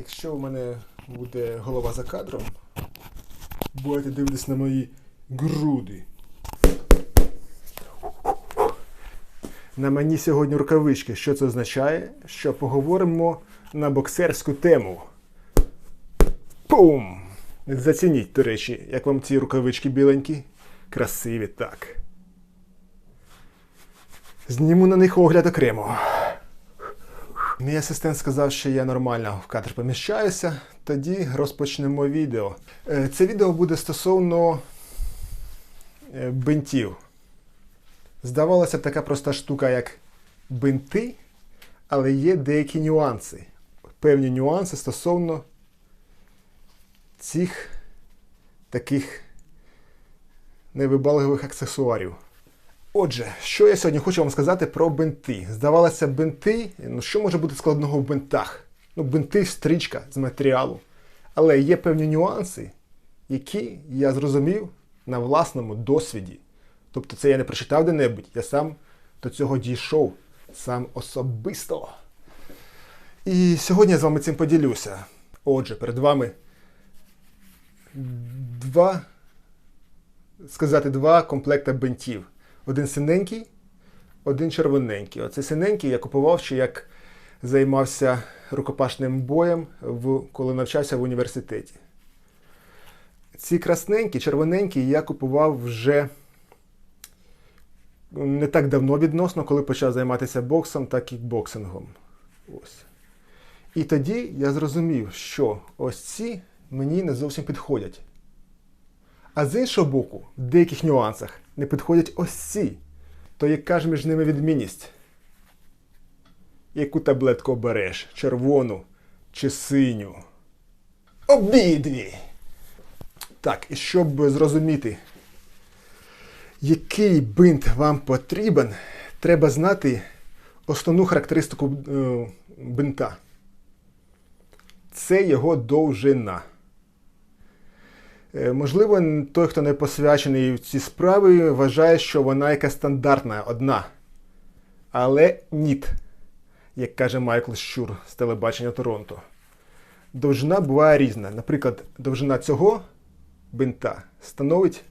Якщо у мене буде голова за кадром, будете дивитись на мої груди. На мені сьогодні рукавички. Що це означає? Що поговоримо на боксерську тему. Пум! Зацініть, до речі, як вам ці рукавички біленькі. Красиві так. Зніму на них огляд окремо. Мій асистент сказав, що я нормально в кадр поміщаюся. Тоді розпочнемо відео. Е, Це відео буде стосовно е, бинтів. Здавалося б, така проста штука, як бинти, але є деякі нюанси. Певні нюанси стосовно цих таких невибалгових аксесуарів. Отже, що я сьогодні хочу вам сказати про бинти. Здавалося, бинти, ну що може бути складного в бинтах? Ну, бинти стрічка з матеріалу. Але є певні нюанси, які я зрозумів на власному досвіді. Тобто це я не прочитав де-небудь, я сам до цього дійшов, сам особисто. І сьогодні я з вами цим поділюся. Отже, перед вами два, сказати, два комплекта бинтів. Один синенький, один червоненький. Оцей синенький я купував ще як займався рукопашним боєм, в, коли навчався в університеті. Ці красненькі, червоненькі я купував вже не так давно відносно, коли почав займатися боксом та кікбоксингом. Ось. І тоді я зрозумів, що ось ці мені не зовсім підходять. А з іншого боку, в деяких нюансах не підходять ось ці. То яка ж між ними відмінність? Яку таблетку обереш? Червону чи синю? Обидві! Так, і щоб зрозуміти, який бинт вам потрібен, треба знати основну характеристику е, бинта. Це його довжина. Е, Можливо, той, хто не посвячений в ці справи, вважає, що вона яка стандартна, одна. Але ніт, як каже Майкл Щур з телебачення Торонто. Довжина буває різна. Наприклад, довжина цього бинта становить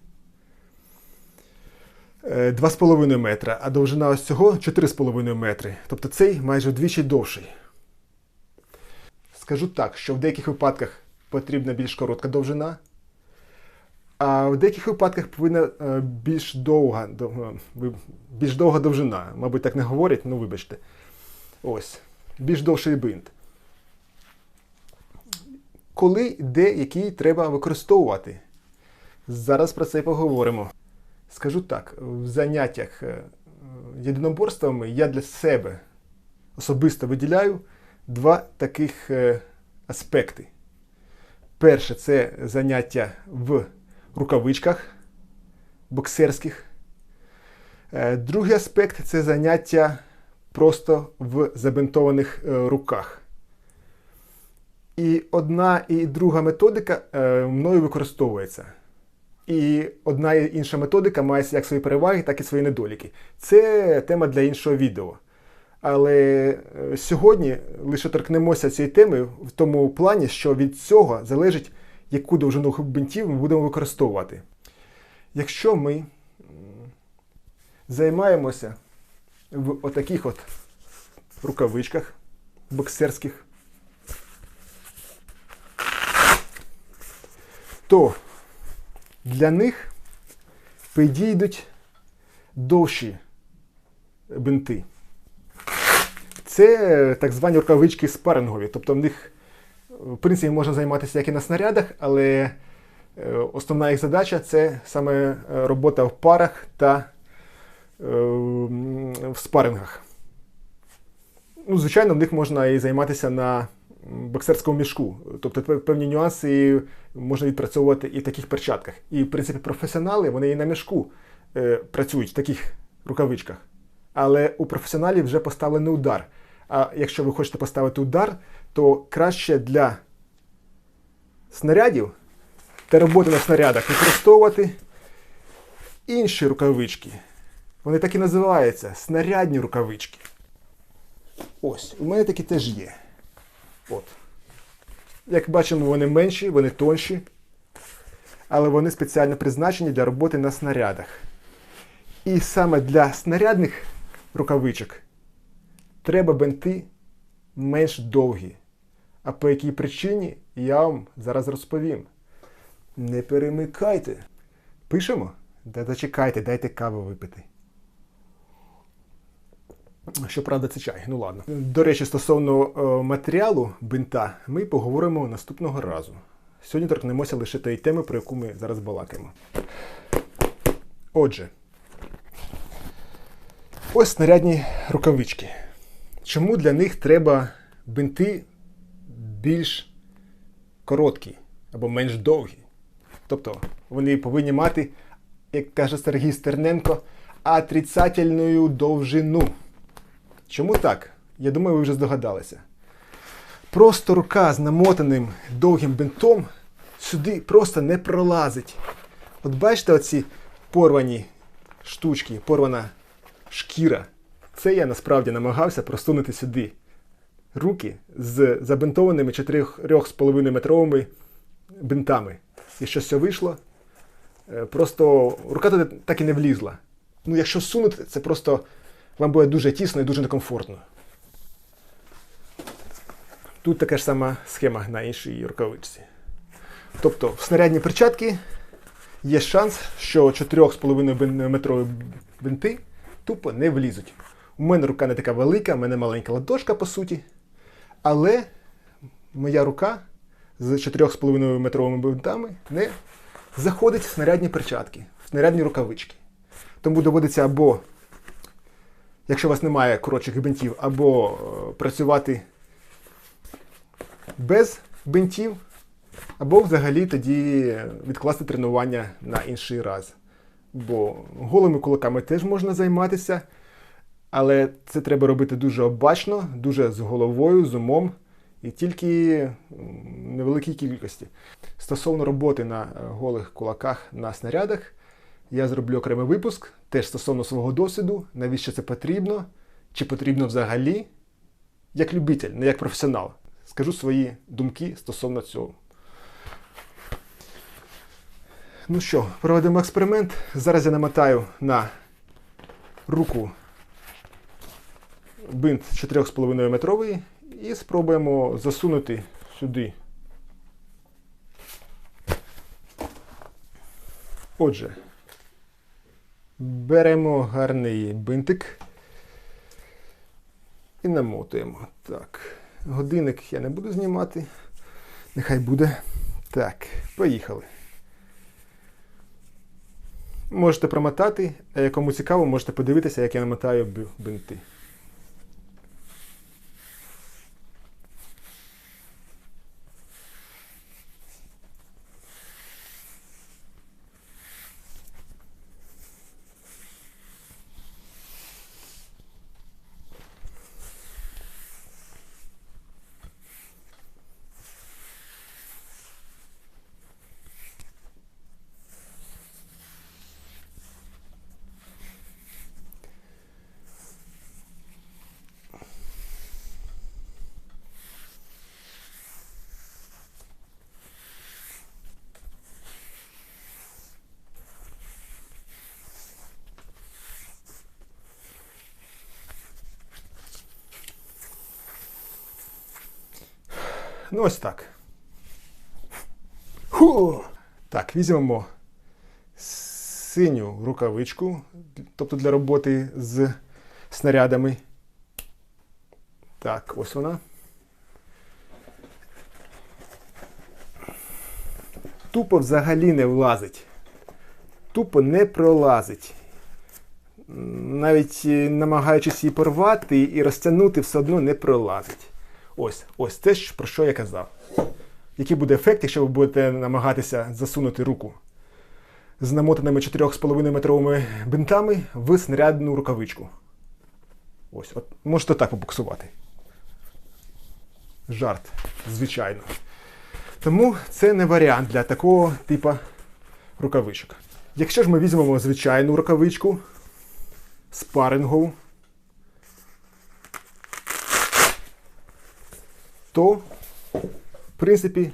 е, 2,5 метра, а довжина ось цього 4,5 метри. Тобто цей майже вдвічі довший. Скажу так, що в деяких випадках потрібна більш коротка довжина, а в деяких випадках повинна е, більш довга, дов- е, більш довга довжина. Мабуть, так не говорять, ну вибачте. Ось. Більш довший бинт. Коли, де, який треба використовувати. Зараз про це поговоримо. Скажу так, в заняттях е, єдиноборствами я для себе особисто виділяю два таких аспекти. Перше це заняття в рукавичках боксерських. Е, Другий аспект це заняття просто в забинтованих е, руках. І одна і друга методика е, мною використовується. І одна і інша методика має як свої переваги, так і свої недоліки. Це тема для іншого відео. Але сьогодні лише торкнемося цієї теми в тому плані, що від цього залежить, яку довжину бинтів ми будемо використовувати. Якщо ми займаємося в отаких от рукавичках боксерських, то для них підійдуть довші бинти. Це е, так звані рукавички спарингові. Тобто в них, в принципі, можна займатися як і на снарядах, але е, основна їх задача це саме е, робота в парах та е, в спарингах. Ну, звичайно, в них можна і займатися на боксерському мішку. Тобто певні нюанси можна відпрацьовувати і в таких перчатках. І, в принципі, професіонали вони і на мішку працюють в таких рукавичках. Але у професіоналів вже поставлений удар. А якщо ви хочете поставити удар, то краще для снарядів та роботи на снарядах використовувати інші рукавички. Вони так і називаються снарядні рукавички. Ось, у мене такі теж є. От. Як бачимо, вони менші, вони тонші, але вони спеціально призначені для роботи на снарядах. І саме для снарядних рукавичок треба бенти менш довгі. А по якій причині я вам зараз розповім. Не перемикайте. Пишемо? Да зачекайте, дайте каву випити. Щоправда, це чай. Ну ладно. До речі, стосовно е, матеріалу бинта, ми поговоримо наступного разу. Сьогодні торкнемося лише тієї теми, про яку ми зараз балакаємо. Отже, ось снарядні рукавички. Чому для них треба бинти більш короткі або менш довгі? Тобто вони повинні мати, як каже Сергій Стерненко, отрицательну довжину. Чому так? Я думаю, ви вже здогадалися. Просто рука з намотаним довгим бинтом сюди просто не пролазить. От бачите оці порвані штучки, порвана шкіра. Це я насправді намагався просунути сюди руки з забинтованими 4,5 метровими бинтами. І що все вийшло? Е, Просто рука туди так і не влізла. Ну, якщо сунути, це просто вам буде дуже тісно і дуже некомфортно. Тут така ж сама схема на іншій рукавичці. Тобто в снарядні перчатки є шанс, що 4,5 метрові бинти тупо не влізуть. У мене рука не така велика, у мене маленька ладошка, по суті. Але моя рука з 4,5 метровими бинтами не заходить в снарядні перчатки, в снарядні рукавички. Тому доводиться або, якщо у вас немає коротших бинтів, або е, працювати без бинтів, або взагалі тоді відкласти тренування на інший раз. Бо голими кулаками теж можна займатися, але це треба робити дуже обачно, дуже з головою, з умом і тільки в невеликій кількості. Стосовно роботи на е, голих кулаках на снарядах, я зроблю окремий випуск теж стосовно свого досвіду, навіщо це потрібно, чи потрібно взагалі, як любитель, не як професіонал. Скажу свої думки стосовно цього. Ну що, проведемо експеримент. Зараз я намотаю на руку бинт 4,5 метровий і спробуємо засунути сюди. Отже, беремо гарний бинтик і намотуємо. Так, годинник я не буду знімати. Нехай буде. Так, поїхали. Можете промотати, а якому цікаво, можете подивитися, як я намотаю бинти. Ну, ось так. Ху! Так, візьмемо синю рукавичку, тобто для роботи з снарядами. Так, ось вона. Тупо взагалі не влазить. Тупо не пролазить. Навіть е, намагаючись її порвати і розтягнути, все одно не пролазить. Ось, ось те, про що я казав. Який буде ефект, якщо ви будете намагатися засунути руку з намотаними 4,5 метровими бинтами в снарядну рукавичку. Ось, от можете так побуксувати. Жарт, звичайно. Тому це не варіант для такого типу рукавичок. Якщо ж ми візьмемо звичайну рукавичку, спарингову, то в принципі,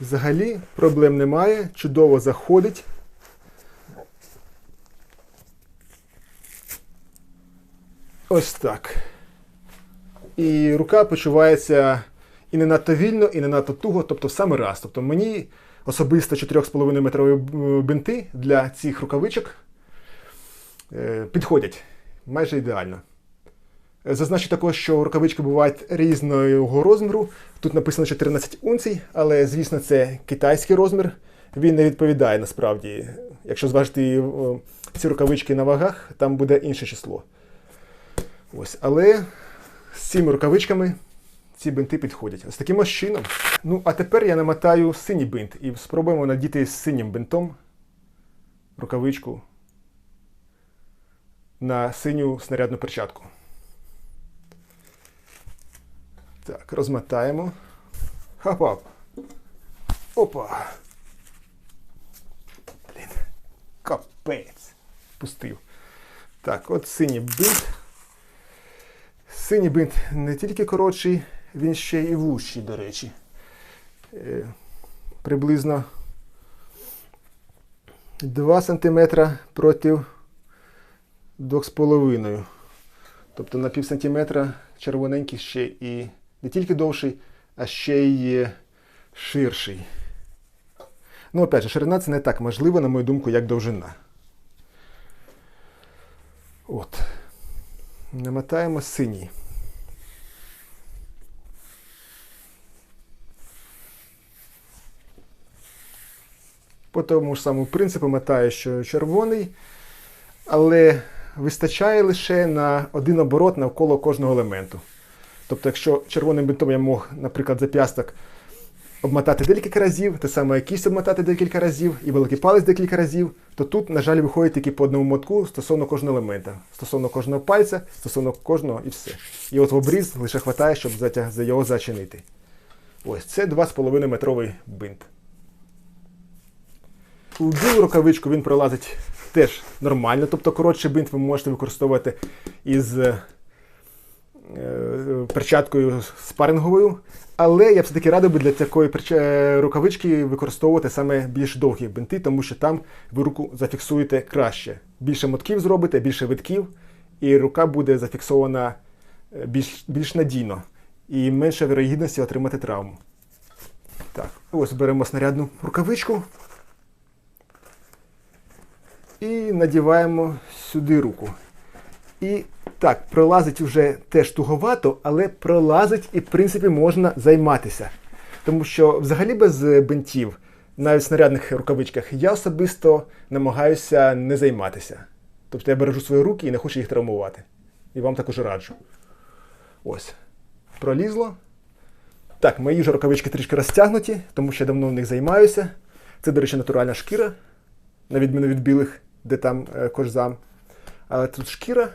взагалі проблем немає. Чудово заходить. Ось так. І рука почувається і не надто вільно, і не надто туго, тобто в саме раз. Тобто мені особисто 4,5 метрові бинти для цих рукавичок е, підходять майже ідеально. Е, Зазначу також, що рукавички бувають різного розміру. Тут написано 14 унцій, але, звісно, це китайський розмір. Він не відповідає насправді. Якщо зважити ці рукавички на вагах, там буде інше число. Ось, але з цими рукавичками ці бинти підходять. Ось таким ось чином. Ну, а тепер я намотаю синій бинт і спробуємо надіти з синім бинтом рукавичку на синю снарядну перчатку. Так, розмотаємо. Хап-хап. Опа. Блін. Капець. Пустив. Так, от синій бинт. Синій бинт не тільки коротший, він ще і вущий, до речі. Е, приблизно 2 см проти 2,5. Тобто на пів сантиметра червоненький ще і не тільки довший, а ще й ширший. Ну, опять же, ширина це не так важливо, на мою думку, як довжина. От. Намотаємо синій. По тому ж самому принципу мотаю, що червоний, але вистачає лише на один оборот навколо кожного елементу. Тобто, якщо червоним бинтом я мог, наприклад, зап'ясток обмотати декілька разів, те саме кість обмотати декілька разів і великий палець декілька разів, то тут, на жаль, виходить тільки по одному мотку стосовно кожного елемента, стосовно кожного пальця, стосовно кожного і все. І от в обріз лише вистачає, щоб затяг, за його зачинити. Ось це 2,5 метровий бинт. У білу рукавичку він пролазить теж нормально, тобто коротший бинт ви можете використовувати із е, перчаткою спаринговою. Але я все-таки радив би для такої перча- рукавички використовувати саме більш довгі бинти, тому що там ви руку зафіксуєте краще. Більше мотків зробите, більше витків, і рука буде зафіксована е, більш, більш надійно і менше вірогідності отримати травму. Так, ось беремо снарядну рукавичку і надіваємо сюди руку. І так, пролазить вже теж туговато, але пролазить і, в принципі, можна займатися. Тому що взагалі без бинтів, навіть в снарядних рукавичках, я особисто намагаюся не займатися. Тобто я бережу свої руки і не хочу їх травмувати. І вам також раджу. Ось. Пролізло. Так, мої ж рукавички трішки розтягнуті, тому що я давно в них займаюся. Це, до речі, натуральна шкіра, на відміну від білих, де там е, кожзам. Але тут шкіра.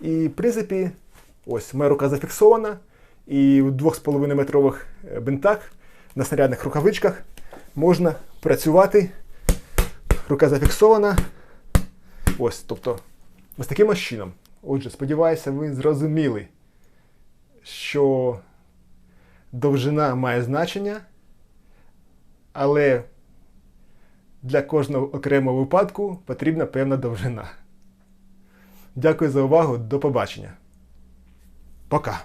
І, в принципі, ось моя рука зафіксована. І у 2,5 метрових е, бинтах на снарядних рукавичках можна працювати. Рука зафіксована. Ось, тобто, ось таким ось чином. Отже, сподіваюся, ви зрозуміли, що довжина має значення, але для кожного окремого випадку потрібна певна довжина. Дякую за увагу. До побачення. Пока.